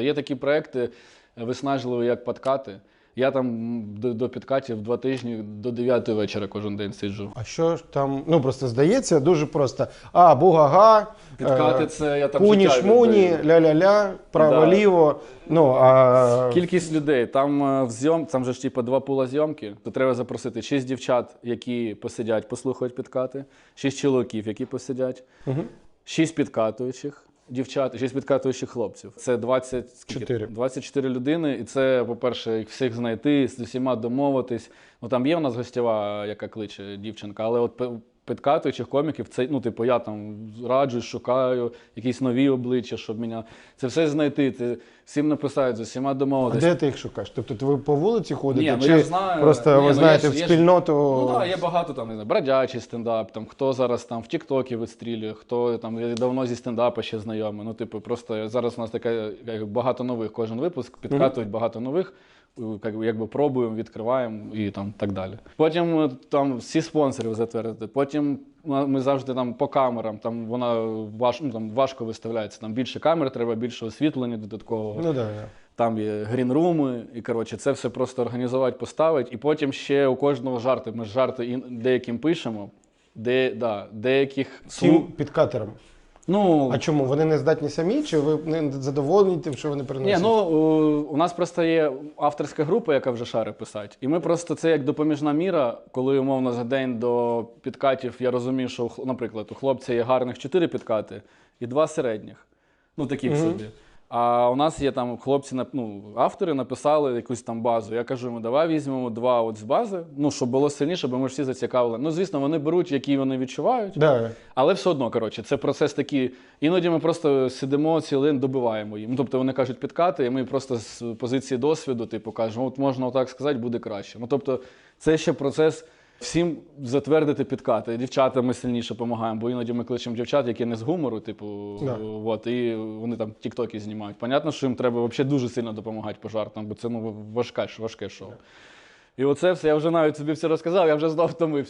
Є такі проекти е, виснажливі, як подкати. Я там до, до підкатів два тижні до 9 вечора кожен день сиджу. А що ж там, ну просто здається, дуже просто. А, бугага, Підкати е, це я там куні шмуні, ля-ля-ля, право-ліво. Ну, а Кількість людей. Там е, в зйом, там же ж типу два пула зйомки, то треба запросити шість дівчат, які посидять, послухають підкати, шість чоловіків, які посидять, шість підкатуючих. Дівчат, шість підкатуючих хлопців. Це 20, скільки? Чотири. 24 людини. І це, по-перше, їх всіх знайти, з усіма домовитись. Ну там є у нас гостєва, яка кличе дівчинка, але от підкатуючих коміків, це ну, типу, я там раджу, шукаю якісь нові обличчя, щоб мене. Це все знайти. Ти всім написати, з усіма а де ти їх шукаєш? Тобто ви по вулиці ходите? Ні, ну я знаю. просто Ні, ви ну, знаєте є ж- в ж- спільноту? Ну так, є багато там, не знаю, бродячий стендап, там хто зараз там в Тіктокі вистрілює, хто там я давно зі стендапа ще знайомий. Ну, типу, просто зараз у нас таке як багато нових кожен випуск, підкатують багато нових. Як, якби пробуємо, відкриваємо і там так далі. Потім е, там всі спонсорів затвердити. Потім ми завжди там по камерам, там вона важ, ну, там важко виставляється. Там більше камер, треба більше освітлення додаткового. Ну да, да. Там є грінруми, і коротше, це все просто організувати, поставити. І потім ще у кожного жарти. Ми ж жарти і деяким пишемо, де, да, деяких Всім слу... підкатерам. Ну, А чому? Вони не здатні самі, чи ви не задоволені тим, що вони ні, приносять? ну у- у нас просто є авторська група, яка вже шари писать, І ми просто це як допоміжна міра, коли умовно за день до підкатів я розумію, що, наприклад, у хлопця є гарних чотири підкати і два середніх. Ну, такі в собі. А у нас є там хлопці, ну, автори написали якусь там базу. Я кажу, йому, давай візьмемо два от з бази, ну, щоб було сильніше, бо ми ж всі зацікавили. Ну, звісно, вони беруть, які вони відчувають. Да. Але все одно, коротше, це процес такий. Іноді ми просто сидимо цілий день, добиваємо їм. Ну, тобто вони кажуть підкати, і ми просто з позиції досвіду, типу, кажемо, от можна отак сказати, буде краще. Ну, тобто, це ще процес всім затвердити підкати. Дівчата ми сильніше допомагаємо, бо іноді ми кличемо дівчат, які не з гумору, типу, Да. от, і вони там тіктоки знімають. Понятно, що їм треба взагалі дуже сильно допомагати по жартам, бо це ну, важке, важке шоу. І оце все, я вже навіть собі все розказав, я вже знов втомився.